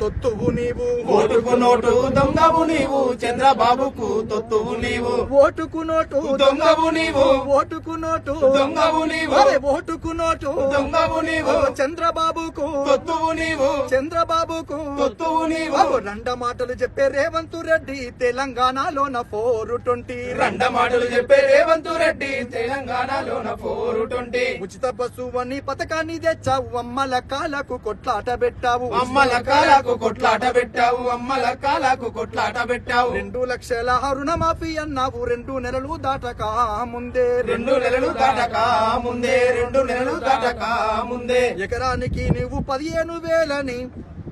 తొత్తువు నీవు. ఓటుకు నోటు దొంగవు నీవు. చంద్రబాబుకు తొత్తువు నీవు. ఓటుకు నోటు దొంగవు నీవు. ఓటుకు నోటు దొంగవు నీవు. అరే ఓటుకు నోటు దొంగవు నీవు. చంద్రబాబుకు తొత్తువు నీవు. చంద్రబాబుకు తొత్తువు నీవు. రండ మాటలు చెప్పే రేవంత్ రెడ్డి తెలంగాణలోన ఫోర్ ట్వంటీ. రండ మాటలు చెప్పే రేవంత్ రెడ్డి తెలంగాణలోన ఫోర్ ట్వంటీ. ఉచిత బస్సు అని పథకాన్ని తెచ్చావు. అమ్మల కాలకు కొట్లాట పెట్టావు. అమ్మల కాలకు కొట్లాట పెట్టావు అమ్మల కాలకు కొట్లాట పెట్టావు. రెండు లక్షల రుణమాఫీ అన్నావు రెండు నెలలు దాటక ముందే. రెండు నెలలు దాటక ముందే రెండు నెలలు దాటక ముందే. ఎకరానికి నువ్వు పదిహేను వేలని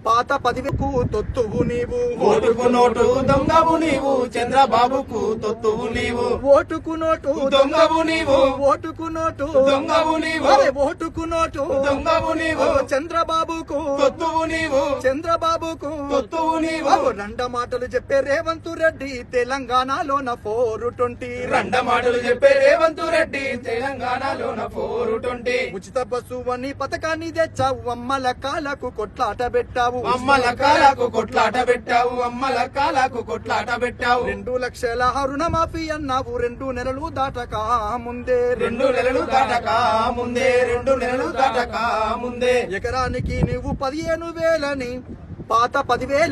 పాత పదివేకు తొత్తువు నీవు. ఓటుకు నోటు దొంగవు నీవు చంద్రబాబుకు తొత్తువు నీవు. ఓటుకు నోటు దొంగవు నీవు. ఓటుకు నోటు దొంగవు నీవు. ఓటుకు నోటు దొంగవు నీవు. చంద్రబాబుకు తొత్తువు నీవు. చంద్రబాబుకు తొత్తువు నీవు. రండ మాటలు చెప్పే రేవంత్ రెడ్డి తెలంగాణలోన ఫోర్ ట్వంటీ. రండ మాటలు చెప్పే రేవంత్ రెడ్డి తెలంగాణలోన ఫోర్ ట్వంటీ. ఉచిత బస్సు అని పథకాన్ని తెచ్చావు అమ్మల కాలకు కొట్లాట పెట్టావు. అమ్మల కాలకు కొట్లాట పెట్టావు. అమ్మల కాలకు కొట్లాట పెట్టావు. రెండు లక్షల రుణమాఫీ అన్నావు. రెండు నెలలు దాటక ముందే. రెండు నెలలు దాటక ముందే. రెండు నెలలు దాటక ముందే. ఎకరానికి నువ్వు పదిహేను వేలని పాత పదివేల